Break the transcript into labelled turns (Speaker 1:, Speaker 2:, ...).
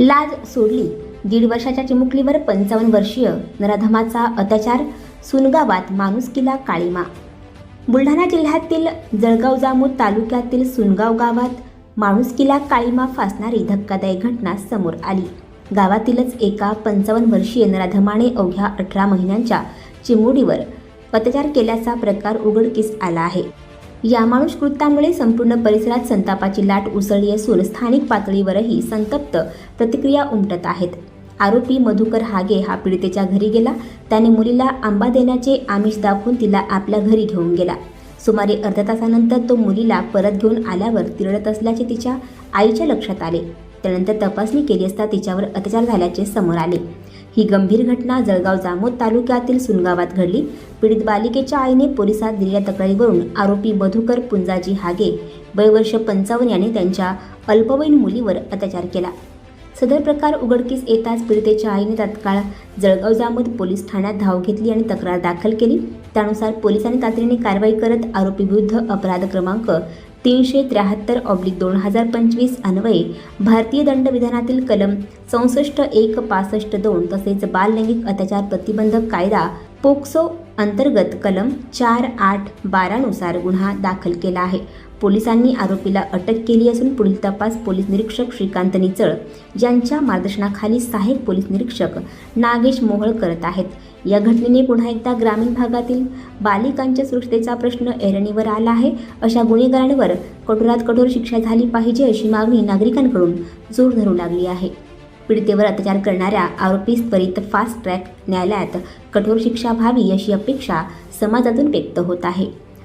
Speaker 1: लाज सोडली. दीड वर्षाच्या चिमुकलीवर पंचावन्न वर्षीय नराधमाचा अत्याचार सुनगावात माणुसकीला काळीमा. बुलढाणा जिल्ह्यातील जळगाव जामूद तालुक्यातील सुनगाव गावात माणुसकीला काळीमा फासणारी धक्कादायक घटना समोर आली. गावातीलच एका पंचावन्न वर्षीय नराधमाने अवघ्या अठरा महिन्यांच्या चिमुडीवर अत्याचार केल्याचा प्रकार उघडकीस आला आहे. या कृत्यामुळे संपूर्ण परिसरात संतापाची लाट उसळली असून स्थानिक पातळीवरही संतप्त प्रतिक्रिया उमटत आहेत. आरोपी मधुकर हागे हा पीडितेच्या घरी गेला. त्याने मुलीला आंबा देण्याचे आमिष दाखवून तिला आपल्या घरी घेऊन गेला. सुमारे अर्ध्या तासानंतर तो मुलीला परत घेऊन आल्यावर ती रडत असल्याचे तिच्या आईच्या लक्षात आले. त्यानंतर तपासणी केली असता तिच्यावर अत्याचार झाल्याचे समोर आले. ही गंभीर घटना जळगाव जामोद तालुक्यातील सुनगावात घडली. पीडित बालिकेच्या आईने पोलिसात दिलेल्या तक्रारीवरून आरोपी मधुकर पुंजाजी हागे वयवर्ष पंचावन्न याने त्यांच्या अल्पवयीन मुलीवर अत्याचार केला. सदर प्रकार उघडकीस येताच पीडितेच्या आईने तात्काळ जळगाव जामोद पोलीस ठाण्यात धाव घेतली आणि तक्रार दाखल केली. त्यानुसार पोलिसांनी तातडीने कारवाई करत आरोपीविरुद्ध अपराध क्रमांक तीनशे त्र्याहत्तर ऑब्लिक दोन हजार पंचवीस अन्वये भारतीय दंडविधानातील कलम चौसष्ट एक पासष्ट दोन तसेच बाललैंगिक अत्याचार प्रतिबंधक कायदा पोक्सो अंतर्गत कलम चार आठ बारानुसार गुन्हा दाखल केला आहे. पोलिसांनी आरोपीला अटक केली असून पुढील तपास पोलीस निरीक्षक श्रीकांत निचळ यांच्या मार्गदर्शनाखाली सहाय्यक पोलीस निरीक्षक नागेश मोहळ करत आहेत. या घटनेने पुन्हा एकदा ग्रामीण भागातील बालिकांच्या सुरक्षतेचा प्रश्न ऐरणीवर आला आहे. अशा गुन्हेगारांवर कठोरात कठोर शिक्षा झाली पाहिजे अशी मागणी नागरिकांकडून जोर धरू लागली आहे. पीडितेवर अत्याचार करणाऱ्या आरोपीस त्वरित फास्ट ट्रॅक न्यायालयात कठोर शिक्षा व्हावी अशी अपेक्षा समाजातून व्यक्त होत आहे.